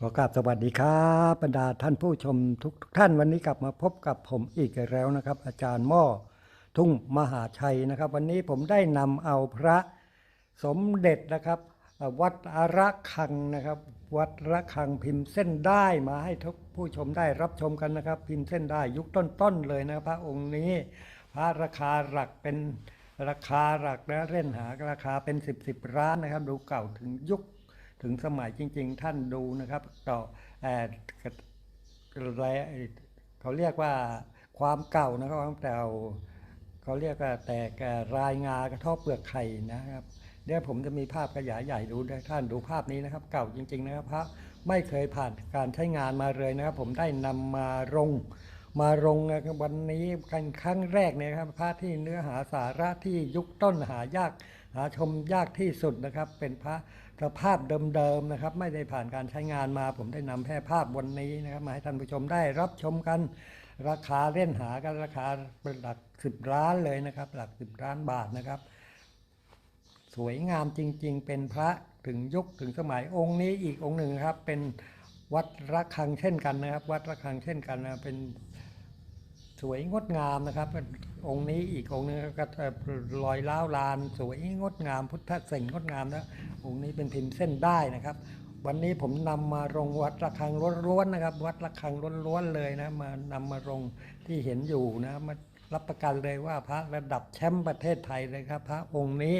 ขอกราบสวัสดีครับบรรดาท่านผู้ชมทุกทท่านวันนี้กลับมาพบกับผมอีกแล้วนะครับ อาจารย์หม้อทุ่งมหาชัยนะครับ วันนี้ผมได้นำเอาพระสมเด็จนะครับ วัดอาระคังนะครับ วัดระคังพิมพ์เส้นได้มาให้ทุกผู้ชมได้รับชมกันนะครับ พิมพ์เส้นได้ยุคต้นๆเลยนะพระองค์นี้ พระราคาหลักเป็นราคาหลักนะเล่นหาราคาเป็นสิบสิบร้านนะครับ ดูเก่าถึงยุค ถึงสมัยจริง ๆ ท่านดูนะครับต่อเอ่อกระอะไรเขาเรียกว่าความเก่านะครับความเก่าเขาเรียกว่าแตกรายงากระทบเปลือกไข่นะครับเดี๋ยวผมจะมีภาพขยายใหญ่ดูให้ท่านดูภาพนี้นะครับ เก่าจริง ๆ นะครับพระไม่เคยผ่านการใช้งานมาเลยนะครับ ผมได้นำมาลงมาลงวันนี้กันครั้งแรกเนี่ยครับพระที่เนื้อหาสาระที่ยุคต้นหายาก หาชมยากที่สุดนะครับ เป็นพระสภาพเดิมๆนะครับ ไม่ได้ผ่านการใช้งานมา ผมได้นำแพร่ภาพวันนี้นะครับ มาให้ท่านผู้ชมได้รับชมกัน ราคาเล่นหากันราคาเป็นหลักสิบล้านเลยนะครับ หลักสิบล้านบาทนะครับ สวยงามจริง ๆ เป็นพระถึงยุคถึงสมัยองค์นี้อีกองค์หนึ่งครับ เป็นวัดระฆังเช่นกันนะครับ วัดระฆังเช่นกันนะเป็น สวยงดงามนะครับ องค์นี้อีกองค์นึงก็ลอยล้าวลาน สวยงดงาม พุทธศิลป์งดงามนะองค์นี้เป็นพิมพ์เส้นได้นะครับ วันนี้ผมนำมาลงวัดระฆังล้วนๆนะครับ วัดระฆังล้วนๆเลยนะมานำมาลงที่เห็นอยู่นะมารับประกันเลยว่าพระระดับแชมป์ประเทศไทยเลยครับ พระองค์นี้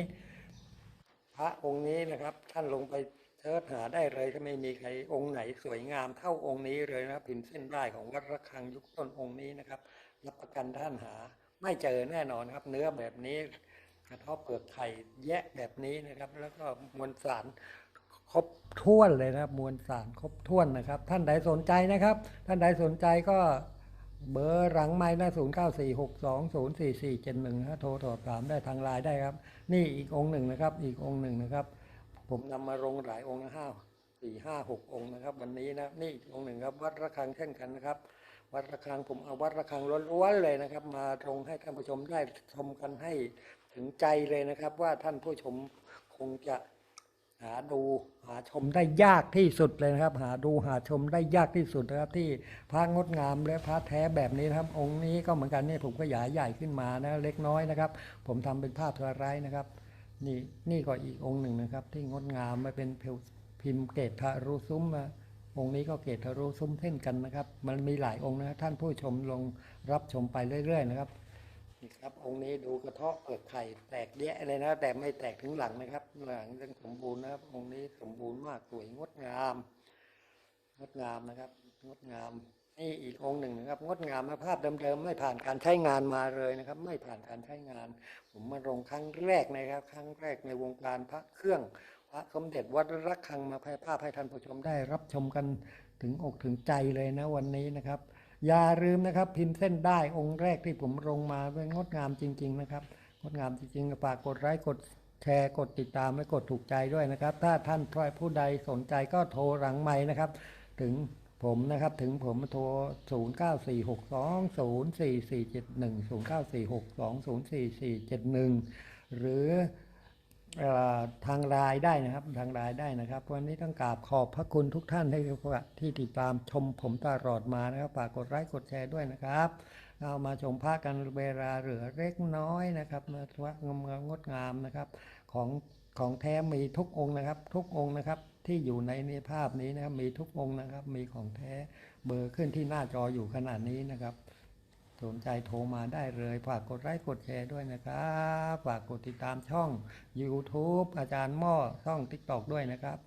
พระองค์นี้นะครับท่านลงไป สิร์ชหาได้เลยถ้าไม่มีใครองค์ไหนสวยงามเท่าองค์นี้เลยนะครับพิมพ์เส้นได้ของวัดระฆังยุคต้นองค์นี้นะครับรับประกันท่านหาไม่เจอแน่นอนครับ เนื้อแบบนี้กระทบเปลือกไข่แยะแบบนี้นะครับ แล้วก็มวลสารครบถ้วนเลยนะครับมวลสารครบถ้วนนะครับ ท่านใดสนใจนะครับ ท่านใดสนใจก็เบอร์หลังไม้นะศูนย์เก้าสี่หกสองศูนย์สี่สี่เจ็ดหนึ่งนะโทรสอบถามได้ทางไลน์ได้ครับ นี่อีกองค์หนึ่งนะครับ อีกองค์หนึ่งนะครับ ผมนำมาลงหลายองค์นะห้าสี่ห้าหกองค์นะครับ วันนี้นะนี่อีกองค์หนึ่งครับ วัดระฆังเช่นกันนะครับ วัดระฆังผมเอาวัดระฆังล้วนๆเลยนะครับ มาลงให้ท่านผู้ชมได้ชมกันให้ถึงใจเลยนะครับ ว่าท่านผู้ชมคงจะหาดูหาชมได้ยากที่สุดเลยนะครับ หาดูหาชมได้ยากที่สุดนะครับ ที่พระงดงามและพระแท้แบบนี้นะครับ องค์นี้ก็เหมือนกันนี่ผมก็ขยายใหญ่ขึ้นมานะเล็กน้อยนะครับ ผมทำเป็นภาพเทอร์ไรต์นะครับ นี่นี่ก็อีกองค์หนึ่งนะครับ ที่งดงามมาเป็นพิมพ์เกตทะรุซุ้มมาองค์นี้ก็เกตทะรุซุ้มเช่นกันนะครับ มันมีหลายองค์นะท่านผู้ชมลงรับชมไปเรื่อย ๆ นะครับนี่ครับองค์นี้ดูกระเทาะเปลือกไข่แตกแยะเลยนะแต่ไม่แตกถึงหลังนะครับ หลังยังสมบูรณ์นะครับ องค์นี้สมบูรณ์มากสวยงดงาม งดงามนะครับ งดงาม นี่อีกองค์หนึ่งนะครับ งดงามมาภาพเดิมๆไม่ผ่านการใช้งานมาเลยนะครับ ไม่ผ่านการใช้งาน ผมมาลงครั้งแรกนะครับ ครั้งแรกในวงการพระเครื่อง พระสมเด็จวัดระฆังมาแพร่ภาพให้ท่านผู้ชมได้รับชมกันถึงอกถึงใจเลยนะวันนี้นะครับ อย่าลืมนะครับ พิมพ์เส้นได้องค์แรกที่ผมลงมาเป็นงดงามจริง ๆ นะครับงดงามจริงๆฝากกดไลค์กดแชร์กดติดตามและกดถูกใจด้วยนะครับ ถ้าท่านผู้ใดสนใจก็โทรหลังไม้นะครับ ถึง ผมนะครับถึงผมโทร 0 9 4 6 2 0 4 4 7 1 0 9 4 6 2 0 4 4 7 1 หรืออทางไลน์ได้นะครับทางไลน์ได้นะครับ วันนี้ต้องกราบขอบพระคุณทุกท่านที่ที่ติดตามชมผมตลอดมานะครับฝากกดไลค์กดแชร์ด้วยนะครับ เรามาชมพระกันเวลาเหลือเล็กน้อยนะครับมาทวะงามงดงามนะครับ ของของแท้มีทุกองค์นะครับ ทุกองค์นะครับ ที่อยู่ในในภาพนี้นะครับ มีทุกองค์นะครับ มีของแท้เบอร์ขึ้นที่หน้าจออยู่ขนาดนี้นะครับสนใจโทรมาได้เลยฝากกดไลค์กดแชร์ด้วยนะครับ ฝากกดติดตามช่อง YouTube อาจารย์หม้อช่อง TikTok ด้วยนะครับ